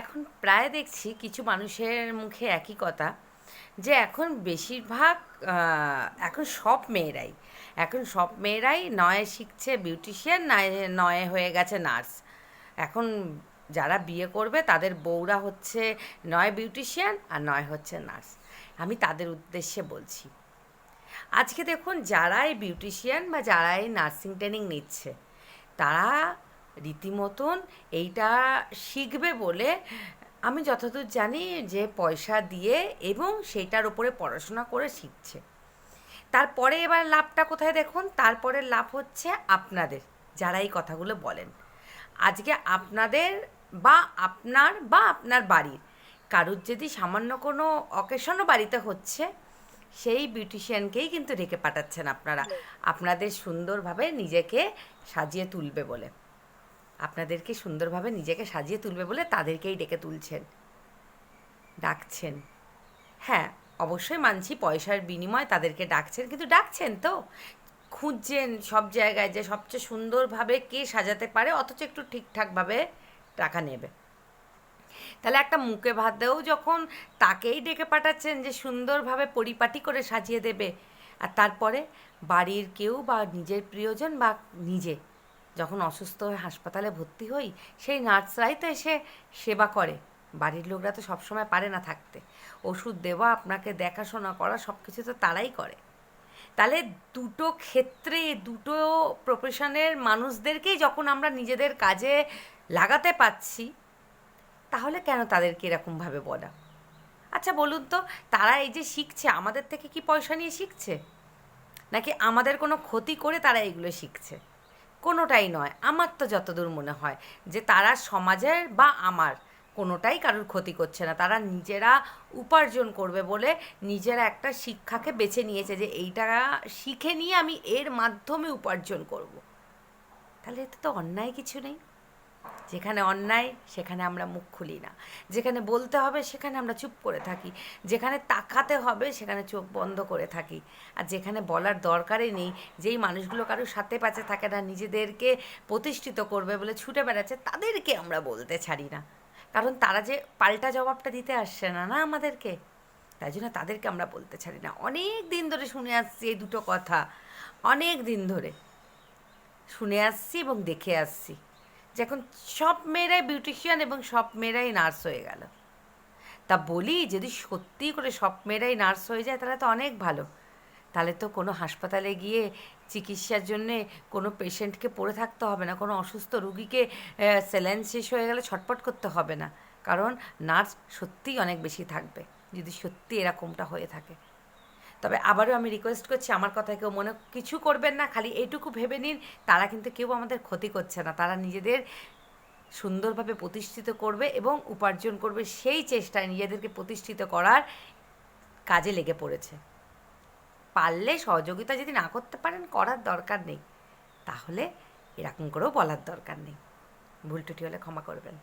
এখন প্রায় দেখছি কিছু মানুষের মুখে একই কথা, যে এখন বেশিরভাগ এখন সব মেয়েরাই, এখন সব মেয়েরাই নয় শিখছে বিউটিশিয়ান নয় নয় হয়ে গেছে নার্স এখন যারা বিয়ে করবে তাদের বউরা হচ্ছে নয় বিউটিশিয়ান আর নয় হচ্ছে নার্স আমি তাদের উদ্দেশ্যে বলছি, আজকে দেখুন যারাই বিউটিশিয়ান বা যারাই নার্সিং ট্রেনিং নিচ্ছে, তারা রীতিমতন এইটা শিখবে বলে আমি যতদূর জানি যে পয়সা দিয়ে এবং সেইটার উপরে পড়াশোনা করে শিখছে। তারপরে এবার লাভটা কোথায় দেখুন? তারপরে লাভ হচ্ছে আপনাদের যারা এই কথাগুলো বলেন। আজকে আপনাদের বা আপনার বা আপনার বাড়ির কারুর যদি সামান্য কোনো অকেশনও বাড়িতে হচ্ছে সেই বিউটিশিয়ানকেই কিন্তু রেখে পাঠাচ্ছেন আপনারা। আপনাদের সুন্দরভাবে নিজেকে সাজিয়ে তুলবে বলে। আপনাদেরকে সুন্দরভাবে নিজেকে সাজিয়ে তুলবে বলে তাদেরকেই ডেকে তুলছেন। ডাকছেন। হ্যাঁ অবশ্যই মানছি পয়সার বিনিময়ে তাদেরকে ডাকছেন, কিন্তু ডাকছেন তো। খুঁজছেন সব জায়গায় যে সবচেয়ে সুন্দরভাবে কে সাজাতে পারে, অথচ একটু ঠিকঠাকভাবে টাকা নেবে। তাহলে একটা মুখে ভাতেও যখন তাকেই ডেকে পাঠাচ্ছেন যে সুন্দরভাবে পরিপাটি করে সাজিয়ে দেবে, আর তারপরে বাড়ির কেউ বা নিজের প্রিয়জন বা নিজে যখন অসুস্থ হয়ে হাসপাতালে ভর্তি হই, সেই নার্সরাই তো এসে সেবা করে। বাড়ির লোকরা তো সবসময় পারে না থাকতে। ওষুধ দেওয়া, আপনাকে দেখাশোনা করা সব কিছু তো তারাই করে। তাহলে দুটো ক্ষেত্রে, দুটো প্রফেশনের মানুষদেরকেই যখন আমরা নিজেদের কাজে লাগাতে পাচ্ছি তাহলে কেন তাদেরকে এরকমভাবে বলা? আচ্ছা বলুন তো, তারা এই যে শিখছে, আমাদের থেকে কি পয়সা নিয়ে শিখছে? নাকি আমাদের কোনো ক্ষতি করে তারা এগুলো শিখছে? কোনোটাই নয়। আমার তো যতদূর মনে হয় যে তারা সমাজের বা আমার কোনোটাই কারোর ক্ষতি করছে না। তারা নিজেরা উপার্জন করবে বলে নিজেরা একটা শিক্ষাকে বেছে নিয়েছে যে এইটা শিখে নিয়ে আমি এর মাধ্যমে উপার্জন করব। তাহলে এতে তো অন্যায় কিছু নেই। যেখানে অন্যায়, সেখানে আমরা মুখ খুলি না। যেখানে বলতে হবে, সেখানে আমরা চুপ করে থাকি। যেখানে তাকাতে হবে, সেখানে চোখ বন্ধ করে থাকি। আর যেখানে বলার দরকারই নেই, যেই মানুষগুলো কারোর সাথে পাচে থাকে না, নিজেদেরকে প্রতিষ্ঠিত করবে বলে ছুটে বেড়াচ্ছে, তাদেরকে আমরা বলতে ছাড়ি না। কারণ তারা যে পাল্টা জবাবটা দিতে আসছে না না আমাদেরকে? তাই জন্য তাদেরকে আমরা বলতে ছাড়ি না। অনেক দিন ধরে শুনে আসছি এই দুটো কথা। অনেক দিন ধরে। শুনে আসছি এবং দেখে আসছি। যে এখন সব মেয়েরাই বিউটিশিয়ান এবং সব মেয়েরাই নার্স হয়ে গেল। তা বলি, যদি সত্যি করে সব মেয়েরাই নার্স হয়ে যায়, তাহলে তো অনেক ভালো। তাহলে তো কোনো হাসপাতালে গিয়ে চিকিৎসার জন্যে কোনো পেশেন্টকে পড়ে থাকতে হবে না, কোনো অসুস্থ রুগীকে স্যালাইন শেষ হয়ে গেলে ছটপট করতে হবে না। কারণ নার্স সত্যিই অনেক বেশি থাকবে, যদি সত্যি এরকমটা হয়ে থাকে। তবে আবারও আমি রিকোয়েস্ট করছি, আমার কথা কেউ মনে কিছু করবেন না, খালি এইটুকু ভেবে নিন, তারা কিন্তু কেউ আমাদের ক্ষতি করছে না, তারা নিজেদের সুন্দরভাবে প্রতিষ্ঠিত করবে এবং উপার্জন করবে, সেই চেষ্টায় নিজেদেরকে প্রতিষ্ঠিত করার কাজে লেগে পড়েছে। পারলে সহযোগিতা যদি না করতে পারেন, করার দরকার নেই। তাহলে এরকম করেও বলার দরকার নেই। ভুল টুটি হলে ক্ষমা করবেন।